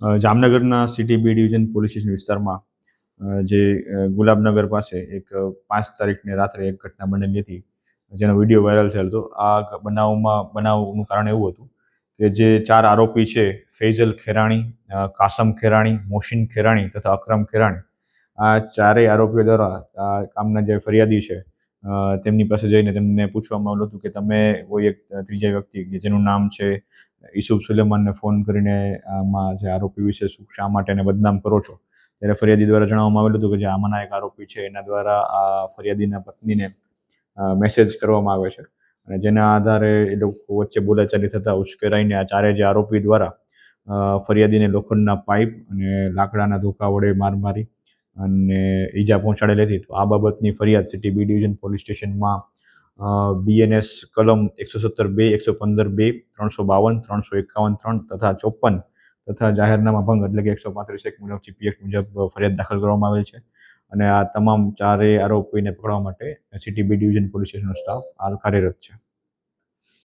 જામનગરના city B division police station વિસ્તારમાં જે ગુલાબનગર પાસે એક પાંચ તારીખને રાત્રે એક ઘટના બનેલી હતી, જેનો વીડિયો વાયરલ થયેલ હતો. આ બનાવમાં, બનાવનું કારણ એવું હતું કે જે ચાર આરોપી છે, ફૈઝલ ખેરાણી કાસમ ખેરાણી, મોશિન ખેરાણી તથા અકરમ ખેરાણી, આ ચારેય આરોપીઓ દ્વારા આ કામના જે ફરિયાદી છે તેમની પાસે જઈને તેમને પૂછવામાં આવ્યું હતું કે તમે કોઈ એક ત્રીજા વ્યક્તિ કે જેનું નામ છે ઈસુફ સુલેમાનને ફોન કરીને આમાં જે આરોપી વિશે શું શા માટે એને બદનામ કરો છો? ત્યારે ફરિયાદી દ્વારા જણાવવામાં આવેલું હતું કે જે આમાંના એક આરોપી છે, એના દ્વારા આ ફરિયાદીના પત્નીને મેસેજ કરવામાં આવે છે. અને જેના આધારે એ લોકો વચ્ચે બોલાચાલી થતાં ઉશ્કેરાઈને આ ચારે જે આરોપી દ્વારા ફરિયાદીને લોખંડના પાઇપ અને લાકડાના ધોકા વડે માર મારી અને ઈજા પહોંચાડેલી હતી. તો આ બાબતની ફરિયાદ સિટી બી ડિવિઝન પોલીસ સ્ટેશનમાં બીએનએસ કલમ એકસો સત્તર બે એકસો પંદર બે, ત્રણસો બાવન, ત્રણસો એકાવન, ત્રણ તથા ચોપન તથા જાહેરનામા ભંગ એટલે કે એકસો પાંત્રીસ એક મુજબ જીપીએસ મુજબ ફરિયાદ દાખલ કરવામાં આવેલ છે. અને આ તમામ ચારેય આરોપીને પકડવા માટે સિટી બી ડિવિઝન પોલીસ સ્ટેશનનો સ્ટાફ હાલ કાર્યરત છે.